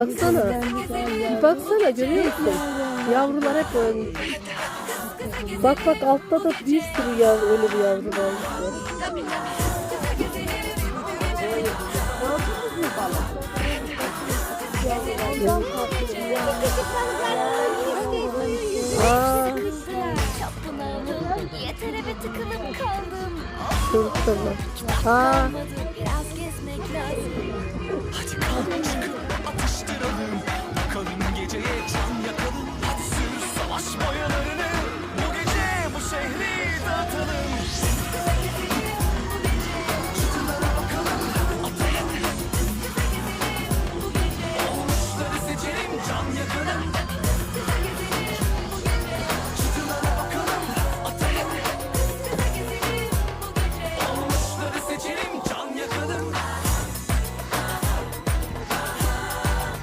Baksana. Baksana görüyor musun? Yavrular hep ölmüş. Bak bak altta da bir sürü yavru ölü bir yavru var. Aa, Yeter eve tıkılıp kaldım. Aa,